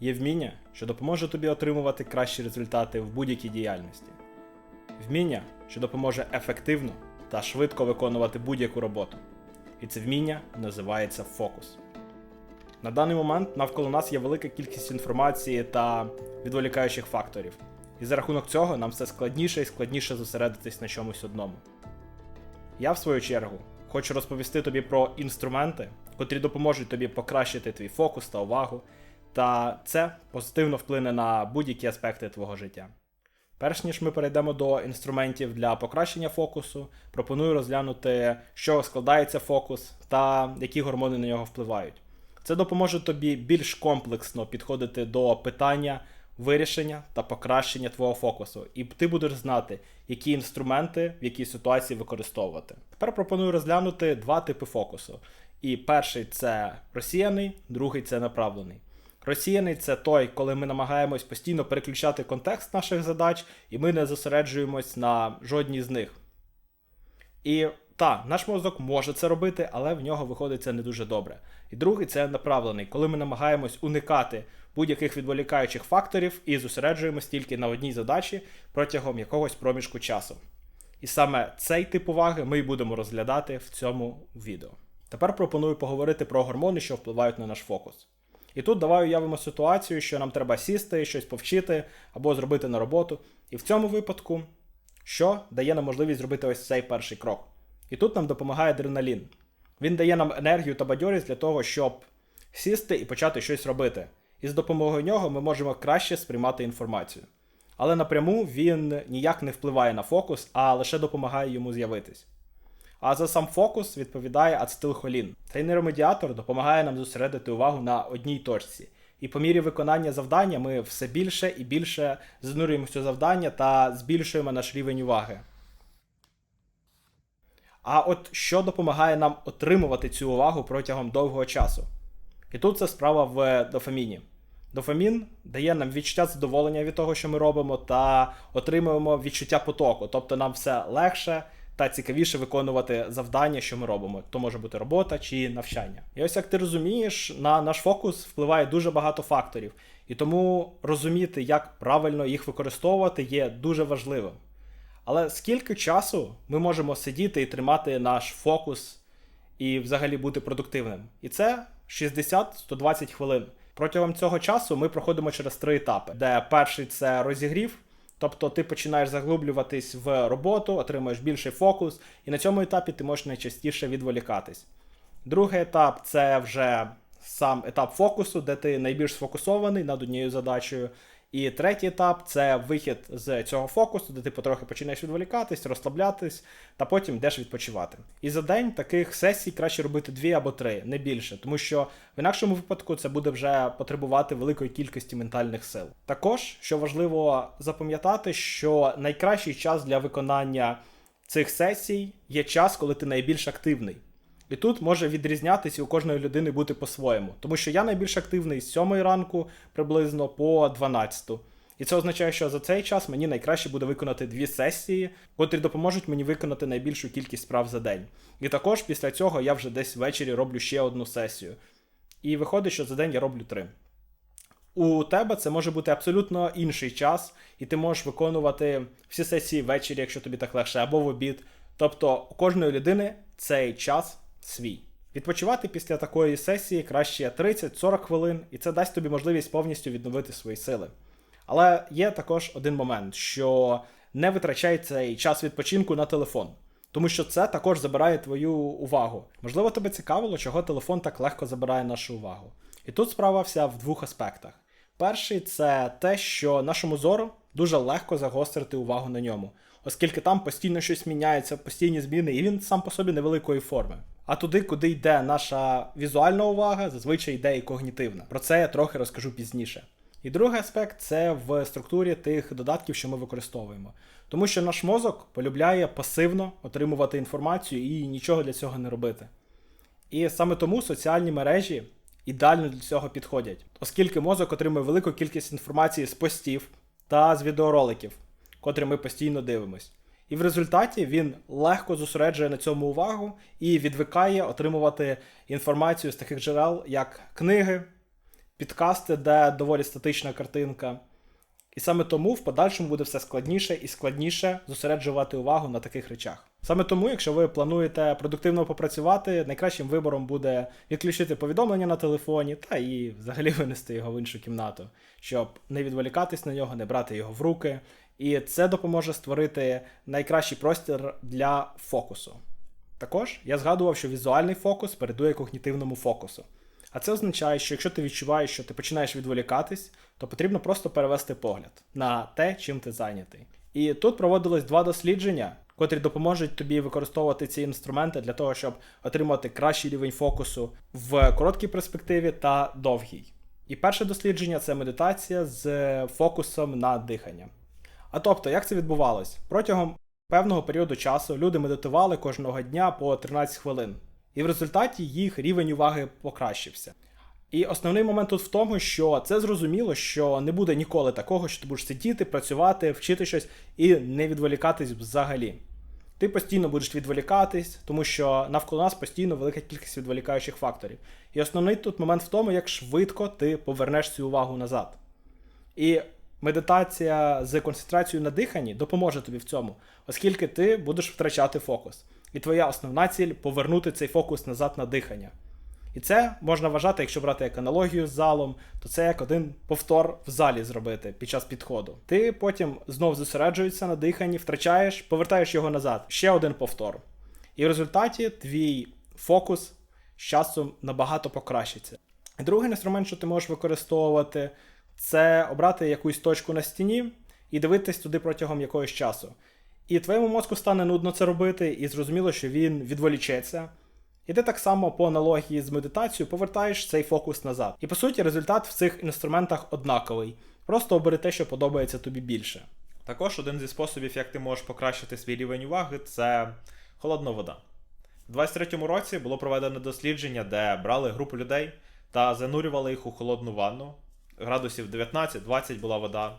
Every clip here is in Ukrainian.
є вміння, що допоможе тобі отримувати кращі результати в будь-якій діяльності. Вміння, що допоможе ефективно та швидко виконувати будь-яку роботу. І це вміння називається фокус. На даний момент навколо нас є велика кількість інформації та відволікаючих факторів. І за рахунок цього нам все складніше і складніше зосередитись на чомусь одному. Я, в свою чергу, хочу розповісти тобі про інструменти, котрі допоможуть тобі покращити твій фокус та увагу, та це позитивно вплине на будь-які аспекти твого життя. Перш ніж ми перейдемо до інструментів для покращення фокусу, пропоную розглянути, чого складається фокус та які гормони на нього впливають. Це допоможе тобі більш комплексно підходити до питання вирішення та покращення твого фокусу, і ти будеш знати, які інструменти в якій ситуації використовувати. Тепер пропоную розглянути два типи фокусу. І перший це розсіяний, другий це направлений. Розсіяний це той, коли ми намагаємось постійно переключати контекст наших задач, і ми не зосереджуємось на жодній з них. І так, наш мозок може це робити, але в нього виходить це не дуже добре. І другий це направлений, коли ми намагаємось уникати будь-яких відволікаючих факторів і зосереджуємось тільки на одній задачі протягом якогось проміжку часу. І саме цей тип уваги ми й будемо розглядати в цьому відео. Тепер пропоную поговорити про гормони, що впливають на наш фокус. І тут давай уявимо ситуацію, що нам треба сісти, щось повчити або зробити на роботу. І в цьому випадку, що дає нам можливість зробити ось цей перший крок. І тут нам допомагає адреналін. Він дає нам енергію та бадьорість для того, щоб сісти і почати щось робити. І з допомогою нього ми можемо краще сприймати інформацію. Але напряму він ніяк не впливає на фокус, а лише допомагає йому з'явитись. А за сам фокус відповідає ацетилхолін. Цей нейромедіатор допомагає нам зосередити увагу на одній точці. І по мірі виконання завдання ми все більше і більше занурюємося у завдання та збільшуємо наш рівень уваги. А от що допомагає нам отримувати цю увагу протягом довгого часу? І тут це справа в дофаміні. Дофамін дає нам відчуття задоволення від того, що ми робимо, та отримуємо відчуття потоку, тобто нам все легше та цікавіше виконувати завдання, що ми робимо. То може бути робота чи навчання. І ось як ти розумієш, на наш фокус впливає дуже багато факторів, і тому розуміти, як правильно їх використовувати, є дуже важливим. Але скільки часу ми можемо сидіти і тримати наш фокус і взагалі бути продуктивним? І це 60-120 хвилин. Протягом цього часу ми проходимо через три етапи, де перший це розігрів, тобто ти починаєш заглублюватись в роботу, отримуєш більший фокус, і на цьому етапі ти можеш найчастіше відволікатись. Другий етап це вже сам етап фокусу, де ти найбільш сфокусований над однією задачею. І третій етап це вихід з цього фокусу, де ти потрохи починаєш відволікатись, розслаблятись, та потім йдеш відпочивати. І за день таких сесій краще робити дві або три, не більше, тому що в інакшому випадку це буде вже потребувати великої кількості ментальних сил. Також, що важливо запам'ятати, що найкращий час для виконання цих сесій є час, коли ти найбільш активний. І тут може відрізнятися у кожної людини бути по-своєму. Тому що я найбільш активний з 7 ранку приблизно по 12. І це означає, що за цей час мені найкраще буде виконати дві сесії, котрі допоможуть мені виконати найбільшу кількість справ за день. І також після цього я вже десь ввечері роблю ще одну сесію. І виходить, що за день я роблю три. У тебе це може бути абсолютно інший час, і ти можеш виконувати всі сесії ввечері, якщо тобі так легше, або в обід. Тобто у кожної людини цей час свій. Відпочивати після такої сесії краще 30-40 хвилин, і це дасть тобі можливість повністю відновити свої сили. Але є також один момент, що не витрачай цей час відпочинку на телефон, тому що це також забирає твою увагу. Можливо, тебе цікавило, чого телефон так легко забирає нашу увагу. І тут справа вся в двох аспектах. Перший це те, що нашому зору дуже легко загострити увагу на ньому, оскільки там постійно щось міняється, постійні зміни, і він сам по собі невеликої форми. А туди, куди йде наша візуальна увага, зазвичай йде і когнітивна. Про це я трохи розкажу пізніше. І другий аспект це в структурі тих додатків, що ми використовуємо. Тому що наш мозок полюбляє пасивно отримувати інформацію і нічого для цього не робити. І саме тому соціальні мережі ідеально для цього підходять, оскільки мозок отримує велику кількість інформації з постів та з відеороликів, котрі ми постійно дивимось. І в результаті він легко зосереджує на цьому увагу і відвикає отримувати інформацію з таких джерел, як книги, підкасти, де доволі статична картинка. І саме тому в подальшому буде все складніше і складніше зосереджувати увагу на таких речах. Саме тому, якщо ви плануєте продуктивно попрацювати, найкращим вибором буде відключити повідомлення на телефоні та і взагалі винести його в іншу кімнату, щоб не відволікатись на нього, не брати його в руки. І це допоможе створити найкращий простір для фокусу. Також я згадував, що візуальний фокус передує когнітивному фокусу. А це означає, що якщо ти відчуваєш, що ти починаєш відволікатись, то потрібно просто перевести погляд на те, чим ти зайнятий. І тут проводилось два дослідження, котрі допоможуть тобі використовувати ці інструменти для того, щоб отримати кращий рівень фокусу в короткій перспективі та довгій. І перше дослідження це медитація з фокусом на дихання. А тобто, як це відбувалось? Протягом певного періоду часу люди медитували кожного дня по 13 хвилин, і в результаті їх рівень уваги покращився. І основний момент тут в тому, що це зрозуміло, що не буде ніколи такого, що ти будеш сидіти, працювати, вчити щось і не відволікатись взагалі. Ти постійно будеш відволікатись, тому що навколо нас постійно велика кількість відволікаючих факторів. І основний тут момент в тому, як швидко ти повернеш цю увагу назад. І медитація з концентрацією на диханні допоможе тобі в цьому, оскільки ти будеш втрачати фокус. І твоя основна ціль повернути цей фокус назад на дихання. І це можна вважати, якщо брати як аналогію з залом, то це як один повтор в залі зробити під час підходу. Ти потім знов зосереджуєшся на диханні, втрачаєш, повертаєш його назад. Ще один повтор. І в результаті твій фокус з часом набагато покращиться. Другий інструмент, що ти можеш використовувати, це обрати якусь точку на стіні і дивитись туди протягом якогось часу. І твоєму мозку стане нудно це робити, і зрозуміло, що він відволічеться. І ти так само по аналогії з медитацією повертаєш цей фокус назад. І по суті, результат в цих інструментах однаковий. Просто обери те, що подобається тобі більше. Також один зі способів, як ти можеш покращити свій рівень уваги, це холодна вода. У 23-му році було проведено дослідження, де брали групу людей та занурювали їх у холодну ванну. Градусів 19-20 була вода,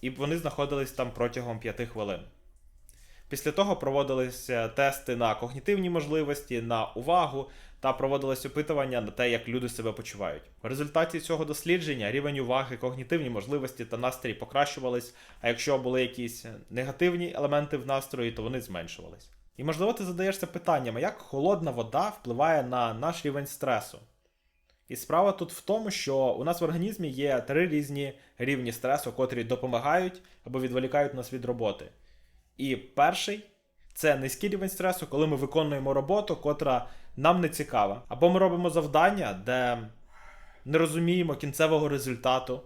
і вони знаходились там протягом 5 хвилин. Після того проводилися тести на когнітивні можливості, на увагу та проводилось опитування на те, як люди себе почувають. В результаті цього дослідження рівень уваги, когнітивні можливості та настрій покращувались, а якщо були якісь негативні елементи в настрої, то вони зменшувались. І можливо ти задаєшся питанням, як холодна вода впливає на наш рівень стресу. І справа тут в тому, що у нас в організмі є три різні рівні стресу, котрі допомагають або відволікають нас від роботи. І перший це низький рівень стресу, коли ми виконуємо роботу, котра нам не цікава. Або ми робимо завдання, де не розуміємо кінцевого результату.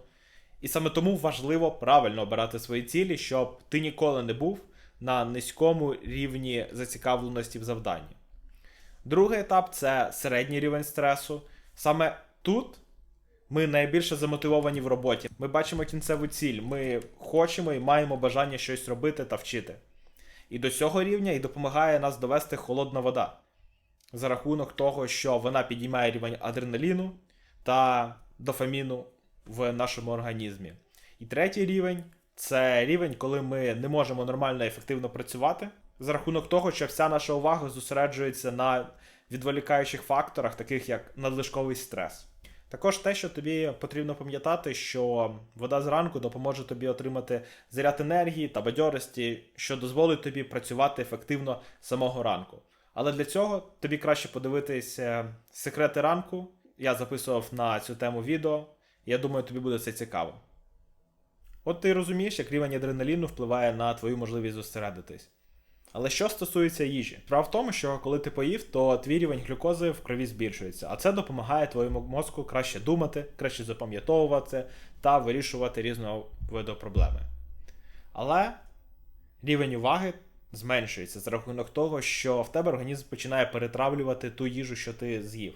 І саме тому важливо правильно обирати свої цілі, щоб ти ніколи не був на низькому рівні зацікавленості в завданні. Другий етап це середній рівень стресу. Саме тут ми найбільше замотивовані в роботі. Ми бачимо кінцеву ціль, ми хочемо і маємо бажання щось робити та вчити. І до цього рівня і допомагає нас довести холодна вода за рахунок того, що вона підіймає рівень адреналіну та дофаміну в нашому організмі. І третій рівень це рівень, коли ми не можемо нормально і ефективно працювати, за рахунок того, що вся наша увага зосереджується на відволікаючих факторах, таких як надлишковий стрес. Також те, що тобі потрібно пам'ятати, що вода зранку допоможе тобі отримати заряд енергії та бадьорості, що дозволить тобі працювати ефективно самого ранку. Але для цього тобі краще подивитись секрети ранку. Я записував на цю тему відео. Я думаю, тобі буде це цікаво. От ти розумієш, як рівень адреналіну впливає на твою можливість зосередитись. Але що стосується їжі, справа в тому, що коли ти поїв, то твій рівень глюкози в крові збільшується, а це допомагає твоєму мозку краще думати, краще запам'ятовувати та вирішувати різного виду проблеми. Але рівень уваги зменшується за рахунок того, що в тебе організм починає перетравлювати ту їжу, що ти з'їв.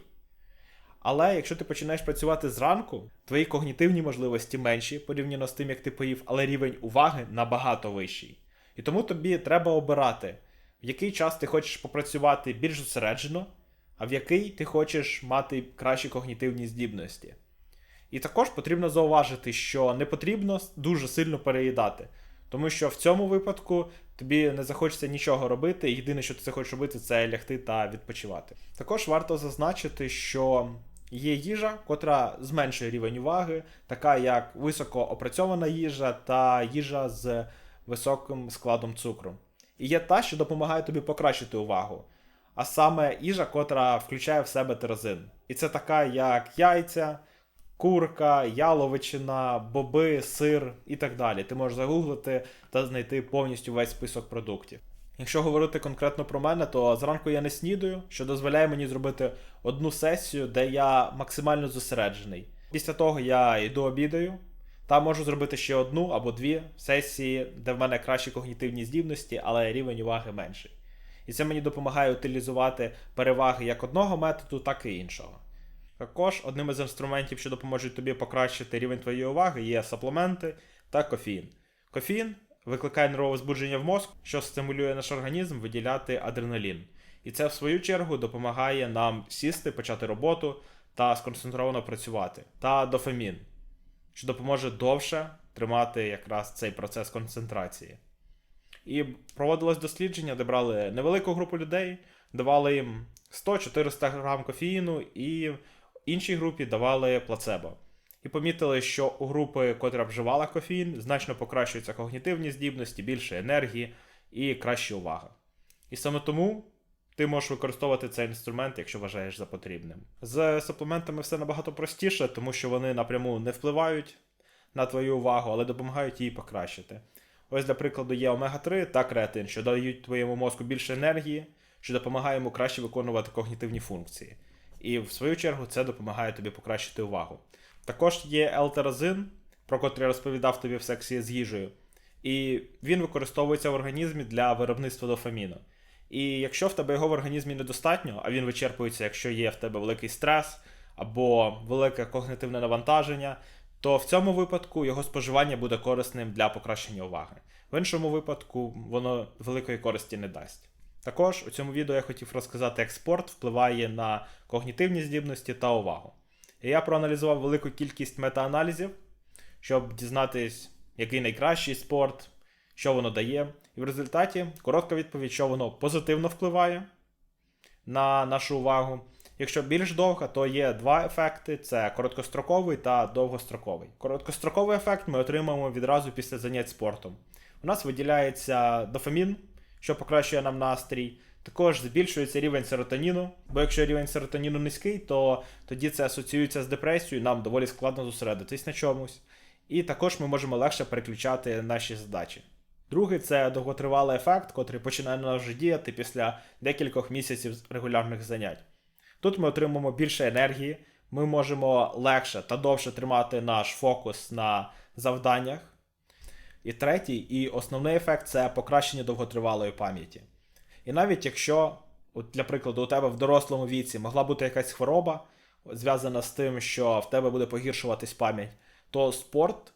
Але якщо ти починаєш працювати зранку, твої когнітивні можливості менші порівняно з тим, як ти поїв, але рівень уваги набагато вищий. І тому тобі треба обирати, в який час ти хочеш попрацювати більш зосереджено, а в який ти хочеш мати кращі когнітивні здібності. І також потрібно зауважити, що не потрібно дуже сильно переїдати, тому що в цьому випадку тобі не захочеться нічого робити, і єдине, що ти захочеш робити, це лягти та відпочивати. Також варто зазначити, що Є їжа, котра зменшує рівень уваги, така як високо опрацьована їжа та їжа з високим складом цукру. І є та, що допомагає тобі покращити увагу. А саме їжа, котра включає в себе тирозин. І це така, як яйця, курка, яловичина, боби, сир і так далі. Ти можеш загуглити та знайти повністю весь список продуктів. Якщо говорити конкретно про мене, то зранку я не снідаю, що дозволяє мені зробити одну сесію, де я максимально зосереджений. Після того я йду обідаю, та можу зробити ще одну або дві сесії, де в мене кращі когнітивні здібності, але рівень уваги менший. І це мені допомагає утилізувати переваги як одного методу, так і іншого. Також одним із інструментів, що допоможуть тобі покращити рівень твоєї уваги, є саплементи та кофеїн. Кофеїн викликає нервове збудження в мозку, що стимулює наш організм виділяти адреналін. І це, в свою чергу, допомагає нам сісти, почати роботу та сконцентровано працювати. Та дофамін, що допоможе довше тримати якраз цей процес концентрації. І проводилось дослідження, де брали невелику групу людей, давали їм 100-400 грам кофеїну, і іншій групі давали плацебо. І помітили, що у групи, котра вживала кофеїн, значно покращуються когнітивні здібності, більше енергії і краща увага. І саме тому ти можеш використовувати цей інструмент, якщо вважаєш за потрібним. З суплементами все набагато простіше, тому що вони напряму не впливають на твою увагу, але допомагають її покращити. Ось, для прикладу, є омега-3 та креатин, що дають твоєму мозку більше енергії, що допомагає йому краще виконувати когнітивні функції. І в свою чергу це допомагає тобі покращити увагу. Також є елтеразин, про котрий я розповідав тобі в сексі з їжею. І він використовується в організмі для виробництва дофаміну. І якщо в тебе його в організмі недостатньо, а він вичерпується, якщо є в тебе великий стрес або велике когнитивне навантаження, то в цьому випадку його споживання буде корисним для покращення уваги. В іншому випадку воно великої користі не дасть. Також у цьому відео я хотів розказати, як спорт впливає на когнітивні здібності та увагу. І я проаналізував велику кількість метааналізів, щоб дізнатись, який найкращий спорт, що воно дає. І в результаті коротка відповідь, що воно позитивно впливає на нашу увагу. Якщо більш довга, то є два ефекти: це короткостроковий та довгостроковий. Короткостроковий ефект ми отримаємо відразу після занять спортом. У нас виділяється дофамін, що покращує нам настрій. Також збільшується рівень серотоніну, бо якщо рівень серотоніну низький, то тоді це асоціюється з депресією, нам доволі складно зосередитись на чомусь. І також ми можемо легше переключати наші задачі. Другий це довготривалий ефект, котрий починає на нас вже діяти після декількох місяців регулярних занять. Тут ми отримуємо більше енергії, ми можемо легше та довше тримати наш фокус на завданнях. І третій, і основний ефект це покращення довготривалої пам'яті. І навіть якщо, от для прикладу, у тебе в дорослому віці могла бути якась хвороба, зв'язана з тим, що в тебе буде погіршуватись пам'ять, то спорт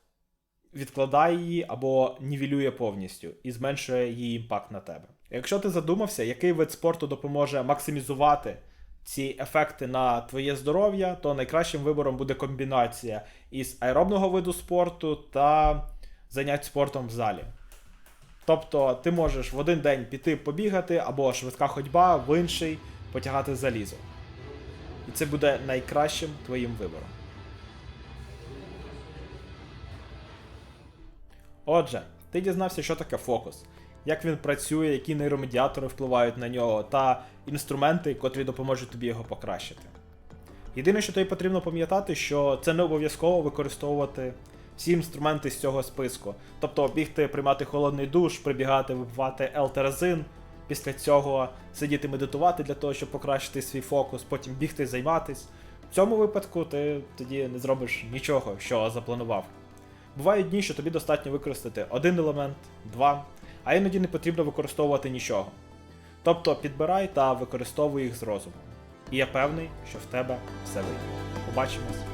відкладає її або нівелює повністю і зменшує її імпакт на тебе. Якщо ти задумався, який вид спорту допоможе максимізувати ці ефекти на твоє здоров'я, то найкращим вибором буде комбінація із аеробного виду спорту та занять спортом в залі. Тобто ти можеш в один день піти побігати або швидка ходьба, в інший потягати залізо. І це буде найкращим твоїм вибором. Отже, ти дізнався, що таке фокус, як він працює, які нейромедіатори впливають на нього, та інструменти, котрі допоможуть тобі його покращити. Єдине, що тобі потрібно пам'ятати, що це не обов'язково використовувати всі інструменти з цього списку. Тобто бігти, приймати холодний душ, прибігати, випивати елтеразин, після цього сидіти медитувати для того, щоб покращити свій фокус, потім бігти, займатись. В цьому випадку ти тоді не зробиш нічого, що запланував. Бувають дні, що тобі достатньо використати один елемент, два, а іноді не потрібно використовувати нічого. Тобто підбирай та використовуй їх з розумом. І я певний, що в тебе все вийде. Побачимось.